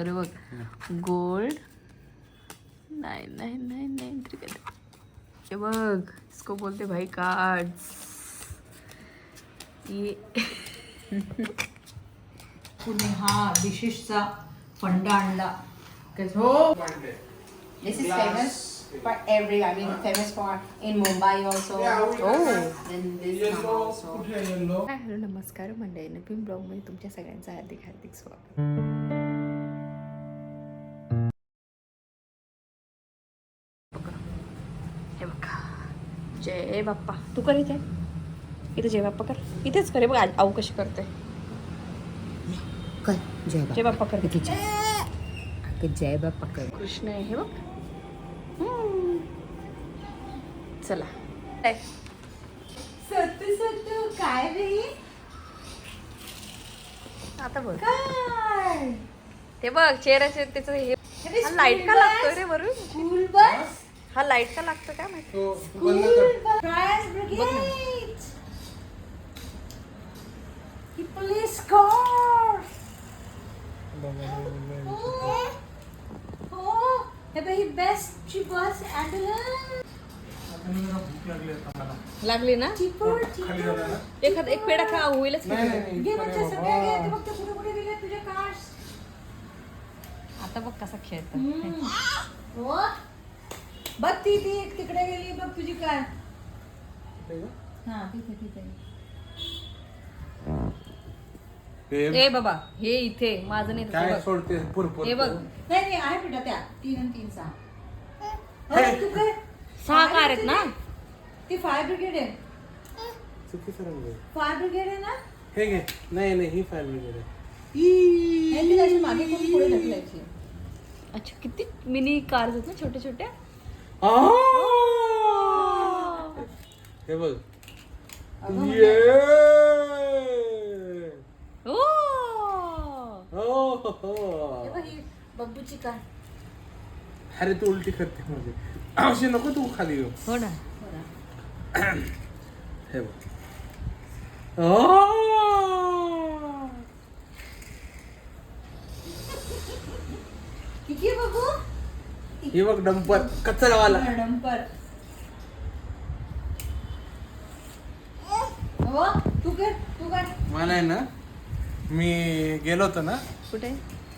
अरे बघ गोल्ड नाही नाही नाही नाही तरी काय हे बघ इसको बोलते भाई कार्ड्स ये. कुणी हा डिशेसचा फंडा आणला हो. This is famous for every. I mean, famous for in Mumbai also. O Then this also. नमस्कार मंडळी. नवीन ब्लॉगमध्ये तुमच्या सगळ्यांचं हार्दिक हार्दिक स्वागत. जय बाप्पा. तू कर इथे. इथे जय बाप्पा कर. इथेच करे. बघ आऊ कशी करते. कर. जय जय बाप्पा कर. जय. बाप्पा कर. कृष्ण आहे हे बघ. चला. काय? सत्य सत्य काय रे? आता बघ. काय? ते बघ चेहऱ्याचे त्याचं हे हा लाइट का लागतोय रे वरून स्कूल बस? हा लाइट का लागतो काय माहिती? ही हो हे बघ ही बेस्टची बस ॲम्ब्युलन्स लागली ना? चिपर एखाद एक पेढा खा होईलच आता बघ कसा खेळतो. हो बघ ती ती एक तिकडे गेली बघ तुझी कार हा तिथे तिथे. ए बाबा हे इथे माझं नाही तसं काय बघ. सोडते? पुरपूर हे बघ. नाही नाही आहे बेटा त्या. तीन आणि तीन सहा. हो, तू काय सहा कार आहेत ना? ती फायर ब्रिगेड आहे. चुकीचं रंग आहे. फायर ब्रिगेड आहे ना? हे घे. नाही नाही ही फाईल वगैरे नाही तिला अशी मागे कोण पुढे ढकलायची अच्छा किती मिनी कार आहेत ना छोट्या छोट्या हे बघ. अगं ये! ओ! हो, हो, हो. हे बघ ही बब्बूची कार अरे तू उलटी करते म्हणजे अशी नको तू खाली येऊ. हो ना. हे बघ. किती बघू हे बघ डंपर. कचरावाला. डंपर. हो तू कर तू कर. मला आहे ना मी गेलो होतो ना कुठे?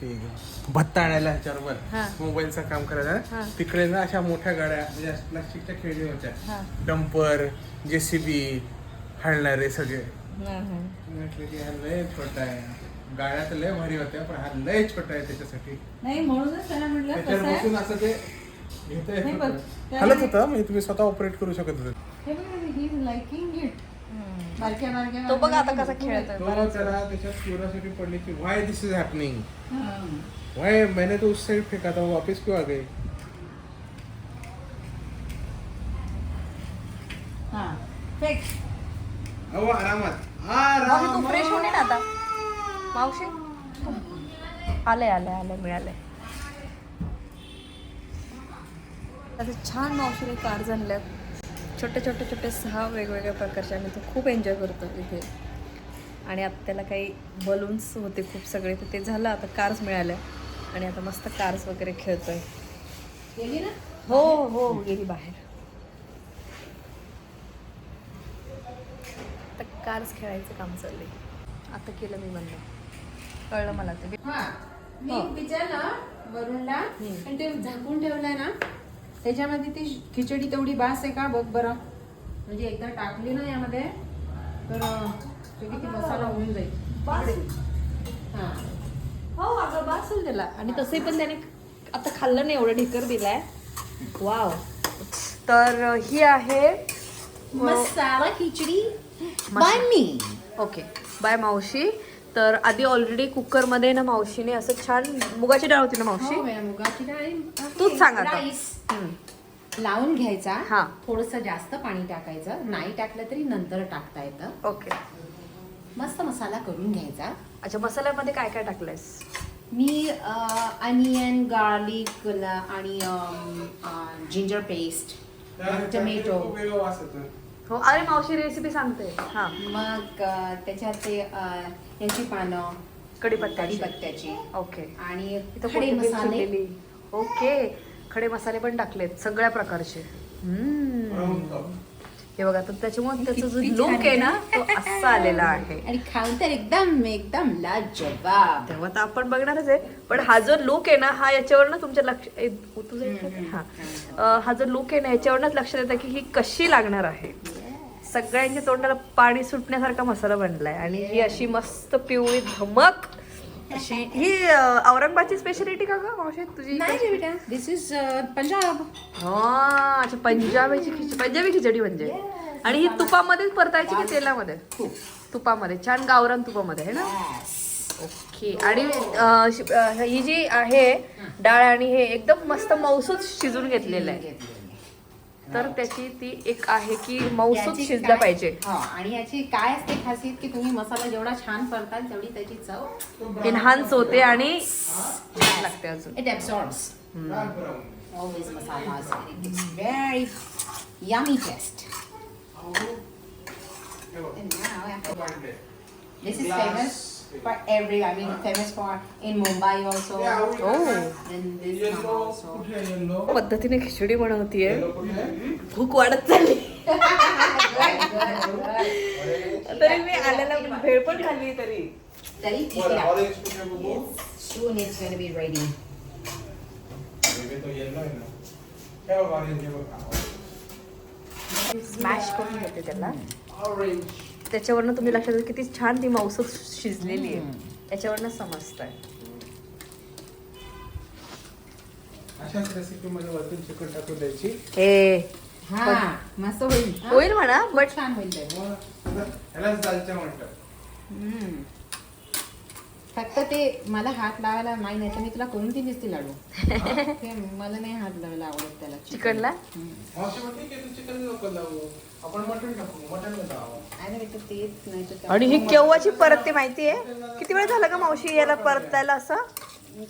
ते भत्ता आणायला ह्याच्यावर हा. मोबाईलचं काम हा. करायला तिकडे ना अशा मोठ्या गाड्या म्हणजे अशा प्लास्टिकच्या खेळणी होत्या. हा. डंपर जेसीबी हाणणारे सगळे. म्हटलं की हा लय छोटा आहे. गाड्या तर लय भारी होत्या पण हा लय छोटा आहे त्याच्यासाठी. नाही म्हणूनच त्याला म्हटलं त्याच्यावर कसं आहे बसून असं ते घेता येत बघ, होतं. त्या- हलत होतं म्हणजे तुम्ही स्वतः ऑपरेट करू शकत होते. हे बघ ही लाइकिंग इट हम्म. बारक्या बारक्या तो बघ आता बारक्या कसा बारक्या खेळतोय तो बराच त्याला त्याच्यात क्युरियोसिटी पडली की why this is happening. Why मैंने तो उस साइड फेंका था वो वापस क्यों आ गए? हा फेक अहो आरामात. तू फ्रेश होणे ना आता. मावशी? आलंय आलंय आलंय मिळालंय असं छान मावशीने कार आणल्यात छोटे छोटे छोटे सहा वेगवेगळ्या प्रकारचे आणि तो खूप एन्जॉय करतो इथे. आणि आता त्याला काही बलून्स होते खूप सगळे तर ते झालं आता कार्स मिळाल्या आणि आता मस्त कार्स वगैरे खेळतोय. गेली ना? हो हो गेली बाहेर. आता कार्स खेळायचं काम चाललंय. आता केलं मी बंद. कळलं मला ते. हा मी हो. विचारलं वरुणला. आणि ते झाकून ठेवलंय ना त्याच्यामध्ये ती खिचडी तेवढी बास आहे का? बघ बरं. म्हणजे एकदा टाकली ना यामध्ये तर किती मसाला होऊन जाईल. हा. हो अगं बासल त्याला. आणि तसंही पण त्याने आता खाल्लं नाही एवढं ढेकर दिलाय. वाव. तर ही आहे मसाला खिचडी. बाय मी. ओके. बाय मावशी. तर आधी ऑलरेडी कुकरमध्ये ना मावशीने असं छान मुगाची डाळ होती ना मावशी? हो मुगाची डाळ तूच सांग आता. राईस. हम्म. लावून घ्यायचा. हा. थोडस जास्त पाणी टाकायचं. नाही टाकलं तरी नंतर टाकता येतं. ओके. मस्त मसाला करून घ्यायचा. अच्छा मसाल्यामध्ये काय काय टाकलंयस? मी अनियन गार्लिक आणि जिंजर पेस्ट टोमॅटो हो अरे मावशी रेसिपी सांगते. हा. मग अ, त्याच्यात ते अ, याची पानं कढीपत्त्याची कढीपत्त्याची ओके. आणि इथं खडे कोथिंबीर मसाले. चिरलेली. ओके. खडे मसाले पण टाकलेत सगळ्या प्रकारचे. हम्म. हे बघा तर त्याच्यामुळे त्याचा जो किती लुक आहे ना तो असा आलेला आहे. आणि खाऊन तर एकदम एकदम लाजवाब. तेव्हा तर आपण बघणारच आहे. पण हा जो लुक आहे ना हा याच्यावर ना तुमच्या लक्ष ए, तुझं इथे काय? हा. अं, हा जो लुक आहे ना याच्यावरच लक्षात येतं की ही कशी लागणार आहे. सगळ्यांच्या तोंडाला पाणी सुटण्यासारखा मसाला बनलाय. आणि ही अशी मस्त पिवळी धमक. अशी ही औरंगाबादची स्पेशालिटी का ग मावशी? तुझी नाही रे बेटा. दिस इज पंजाब हा अच्छा पंजाबीची खिचडी पंजाबी खिचडी म्हणजे. आणि ही तुपामध्येच परतायची की तेलामध्ये? तुपामध्ये. छान गावरान तुपामध्ये आहे ना? ओके आणि ही जी आहे डाळ आणि हे एकदम मस्त मौसूद शिजून घेतलेलं आहे. तर त्याची ती एक आहे की मौसूद शिजला पाहिजे. हो आणि याची काय असते खासियत की तुम्ही मसाला जेवढा छान परताल तेवढी त्याची चव एनहान्स होते. आणि लागते अजून. It absorbs. always masalas and it gives very yummy taste. For every I mean famous for in Mumbai also oh and this one also पद्धतीने खिचडी बनवतीये भूक वाढत चालली तरी मी आल्याला भेळ पण खाल्ली तरी तरी ठीक आहे soon it's going to be ready हे तो येलो आहे ना हे बघ ऑरेंज हे बघ स्मॅश करून घेते त्याला ऑरेंज त्याच्यावरनं तुम्ही लक्षात येईल किती छान ती मांस शिजलेली आहे त्याच्यावरनं समजतंय. अशाच रेसिपी मध्ये वरतून चिकन टाकून द्यायची. ए हा मस्त होईल. हा? होईल म्हणा बट छान होईल ते. मग ह्यालाच दालच्या म्हणतात. हम्म. फक्त ते मला हात लावायला नाही नाही तर मी तुला करून ती दिसते लाडू. ते मला नाही हात लावायला आवडत त्याला. चिकनला. मावशी आहे तू चिकन नको लावू. आपण मटण टाकू मटण लावू अरे बेटा तेच नाही तर आणि ही केव्हाची परतते माहितीये? किती वेळ झाला का मावशी याला परतायला असं?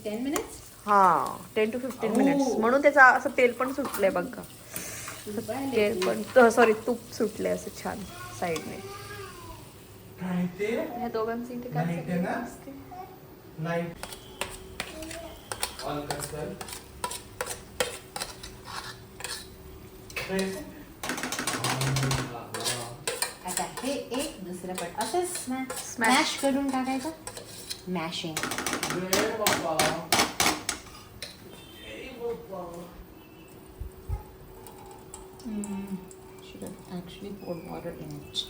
टेन मिनिट्स हा टेन टू फिफ्टीन मिनिट्स म्हणून त्याचं असं तेल पण सुटलंय बघा तेल पण सॉरी तूप सुटलंय असं छान साईडने. ह्या दोघांचं इथे काय ते चाललंय? ना? लाइट ऑन कर आता हे एक दुसरं पण असं Smash. स्मॅश करून टाकायचं मॅशिंग should have actually poured water in it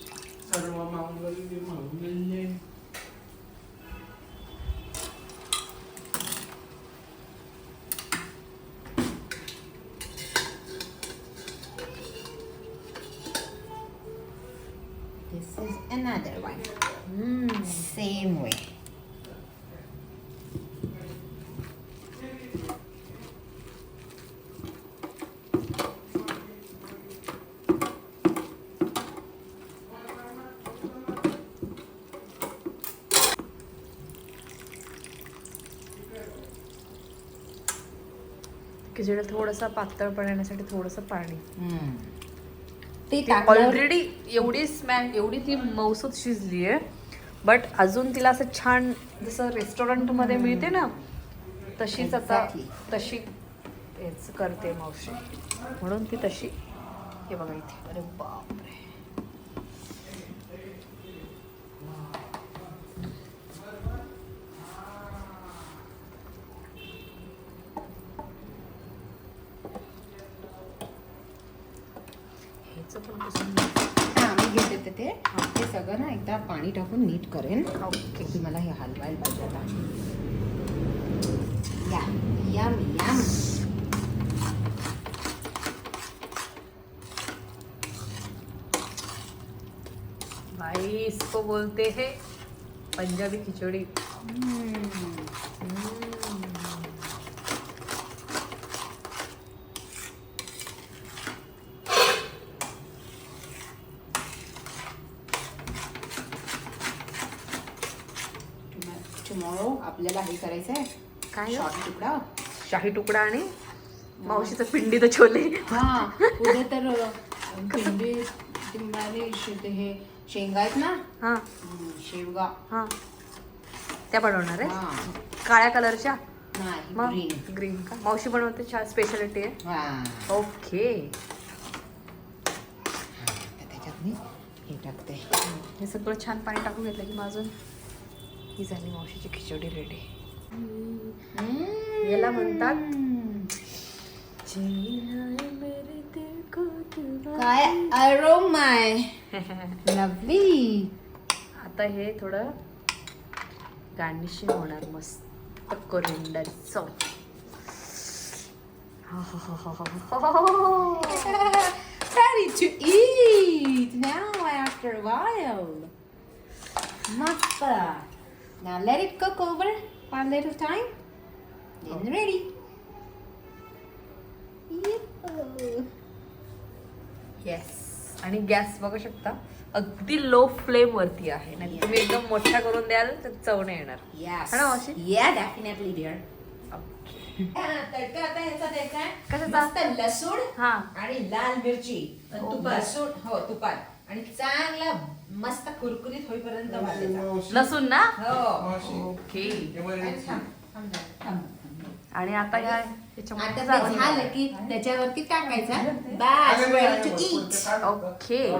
another one. हम्म. same way. थोडंसं पातळ येण्यासाठी थोडंसं पाणी. ते ऑलरेडी एवढी स्मॅश एवढी ती मौसूद शिजली आहे. बट अजून तिला असं छान जसं रेस्टॉरंटमध्ये मिळते ना तशीच आता. तशी हेच करते मावशी. म्हणून ती तशी हे बघा इथे. अरे बापरे सगळं ना एकदा पाणी टाकून नीट करेन. ओके. की मला हे हलवायला पाहिजे आता. या यम यम भाई इसको बोलते हैं पंजाबी खिचड़ी. करायचं आहे काय? शॉर्ट तुकडा? शाही तुकडा आणि मावशीचं पिंडी तर छोले. हा उद्या तर शे- ते हे शेंगा आहेत ना? हा. शेवगा. हा. त्या बनवणार आहे. काळ्या कलरच्या? green. ग्रीन. का? मावशी बनवते छान स्पेशालिटी आहे. हा. ओके. त्याच्यात मी हे टाकते. हे सगळं छान पाणी टाकून घेतलं की माझं ही झाली मावशीची खिचडी रेडी याला म्हणतात काय अरोमाय लवली आता हे थोडं गार्निशिंग होणार मस्त कोरिंडरचं Ready to eat now after a while. Must. Now let it cook over one little time. Then ready. Yes आणि गॅस बघू शकता. अगदी लो फ्लेम वरती आहे. नाही तुम्ही एकदम मोठा करून द्याल तर चव नाही येणार. तडका आता ह्याचा द्यायचा आहे. कशाचा? मस्त लसूण हा. आणि लाल मिरची. Oh, तुपात. हो तुपात. आणि चांगला मस्त कुरकुरीत होईपर्यंत भाजायचा मावशी, लसूण ना? हो. ओके. हे आणि एक- थांब, थांब जरा, थांब, थांब. आणि आता या आता ते झालं. झालं की त्याच्यावरती टाकायचा बस ready to eat. ओके.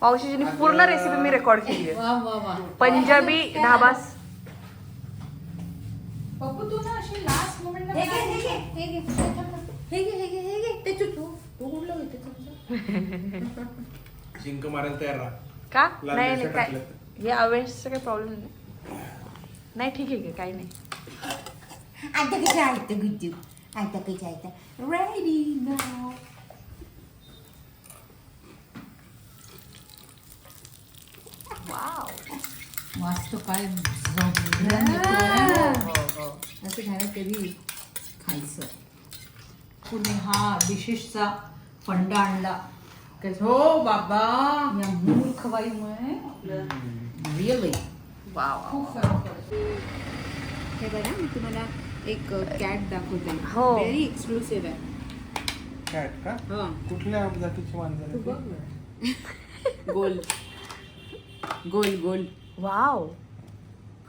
पावशीची पूर्ण रेसिपी मी रेकॉर्ड केली आहे. वा वा वा. पंजाबी ढाबास. पप्पू तू ना अशी लास्ट मोमेंटला हे घे, हे घे, हे घे. हे घे, हे घे, हे घे. ते कुठलं होते? शिंक मारायला तयार राहा. का? लाल नाही मिरच्या नाही काय? टाकल्यात. हे अवेन्सचं काही प्रॉब्लेम नाही. नाही ठीक आहे काही नाही. आता कसं ऐकतं गुज्जू आता कसं ऐकतं रेडी नाव वाव मस्त काय असं घरात कधी खायचं. कुणी हा डिशेसचा फंडा आणला. कस- हो बाबा? या मूर्ख बाईमुळे रिअली वाव खूप फरक पडतो. हे बघा मी तुम्हाला एक कॅट दाखवते. हो. व्हेरी एक्सक्लुसिव्ह आहे. कॅट का? हो. कुठल्या जातीची मांजर आहे ती? गोल गोल गोल वाव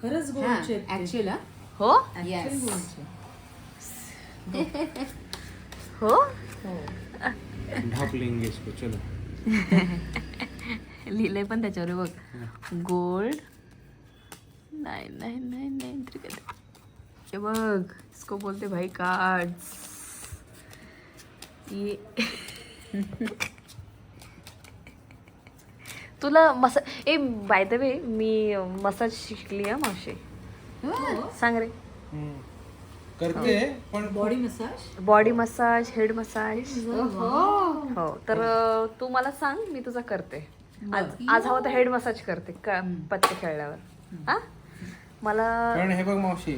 खरंच गोलचे. ऍक्च्युअल हो? येस गोलचे. हो. ढाप लेंगे इसको चलो। लिहिलंय पण त्याच्यावर हे बघ गोल्ड नाही नाही नाही नाही तरी काय हे बघ इसको बोलते भाई कार्ड्स ये तुला मसा ए बाय द वे मी मसाज शिकली आहे मावशी. सांग रे. करते पण body massage body massage head massage हो तर तू मला सांग मी तुझा करते. आज आज हवं तर हेड मसाज करते का पत्ते खेळल्यावर. हा? मला पण हे बघ मावशी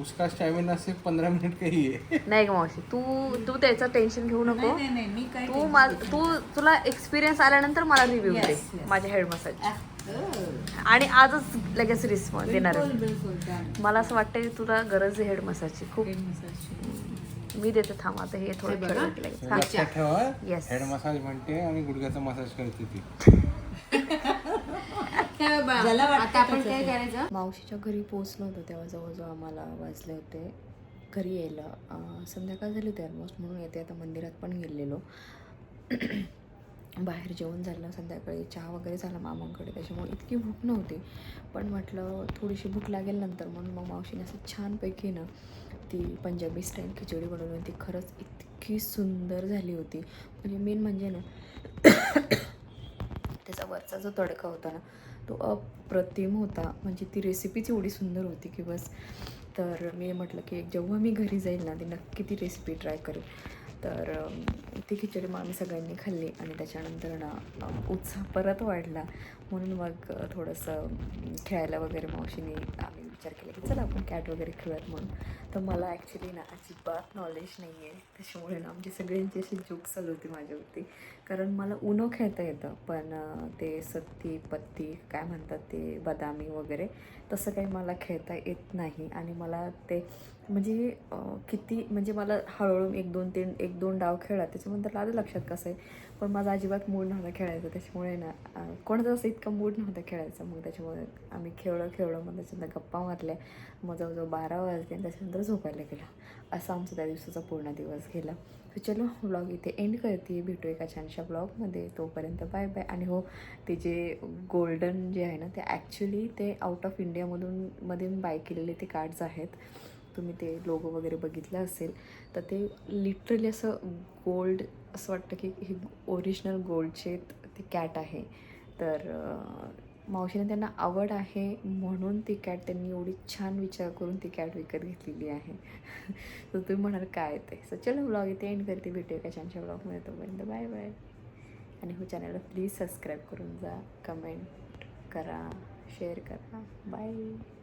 उसका स्टॅमिना सिर्फ पंधरा मिनिट का ही है नाही ग मावशी तू तू त्याचं टेन्शन घेऊ नको. नाही नाही मी काय तू मा- तू तुला एक्सपिरियन्स आल्यानंतर मला रिव्ह्यू Yes, दे yes. माझ्या हेड मसाज आणि आजच लगेच रिस्पॉन्स देणार. मला असं वाटतं की तुला गरज आहे हेड मसाजची. खूप. मी देते थांब आता हे थोडं Yes. हेड मसाज म्हणते आणि गुडघ्याचा मसाज करते ती. आता आपण काय करायचं? मावशीच्या घरी पोचलो होतो तेव्हा जवळजवळ आम्हाला वाजले होते. घरी यायला. संध्याकाळ झाली होती ऑलमोस्ट म्हणून येते आता मंदिरात पण गेलेलो. बाहेर जेवण झालं संध्याकाळी चहा वगैरे झाला मामांकडे त्याच्यामुळे इतकी भूक नव्हती. पण म्हटलं थोडीशी भूक लागेल नंतर म्हणून मग मावशीने असं छानपैकी ना ती पंजाबी स्टाईल खिचडी बनवली होती खरंच इतकी सुंदर झाली होती. म्हणजे मेन म्हणजे ना त्याचा वरचा जो तडका होता ना तो अप्रतिम होता. म्हणजे ती रेसिपीच एवढी सुंदर होती की बस. तर मी म्हटलं की जेव्हा मी घरी जाईल ना ती नक्की ती रेसिपी ट्राय करेन तर ती खिचडी मग आम्ही सगळ्यांनी खाल्ली आणि त्याच्यानंतर ना उत्साह परत वाढला. म्हणून मग थोडंसं खेळायला वगैरे मावशीने विचार केला की चला आपण कॅट वगैरे खेळत म्हणून. तर मला ॲक्च्युली ना अजिबात नॉलेज नाही आहे त्याच्यामुळे ना आमची सगळ्यांची अशी जोक चालू होती माझ्यावरती. कारण मला उनो खेळता येतं पण ते सत्ती पत्ती काय म्हणतात ते बदामी वगैरे तसं काही मला खेळता येत नाही. आणि मला ते म्हणजे किती म्हणजे मला हळूहळू एक दोन तीन एक दोन डाव खेळला त्याच्यानंतर आलं लक्षात कसं आहे पण माझा अजिबात मूड नव्हता खेळायचा. त्याच्यामुळे ना कोणाचा असं इतका मूड नव्हता खेळायचा. मग त्याच्यामुळे आम्ही खेळलं खेळलं मग त्याच्यानंतर गप्पा मारल्या मग जवळजवळ बारा वाजले आणि त्याच्यानंतर झोपायला गेला. असा आमचा त्या दिवसाचा पूर्ण दिवस गेला. तर चलो ब्लॉग इथे एंड करते. भेटू एका छानशा ब्लॉगमध्ये तोपर्यंत बाय बाय आणि हो ते जे गोल्डन जे आहे ना ते ॲक्च्युली ते आउट ऑफ इंडियामधून मधून बाय केलेले ते कार्ड्स आहेत. तुम्ही ते लोगो वगैरे बघितलं असेल तर ते लिटरली असं गोल्ड असं वाटतं की हे ओरिजिनल गोल्डचे ते कॅट आहे. तर मावशीने त्यांना आवड आहे म्हणून ती कॅट त्यांनी एवढी छान विचार करून ती कॅट विकत घेतलेली आहे. तर तुम्ही म्हणाल काय ते? सो चलो ब्लॉग इथे एंड करते. भेटूया का छानशा ब्लॉगमध्ये तोपर्यंत बाय बाय आणि हो चॅनलला प्लीज सबस्क्राईब करून जा. कमेंट करा शेअर करा. बाय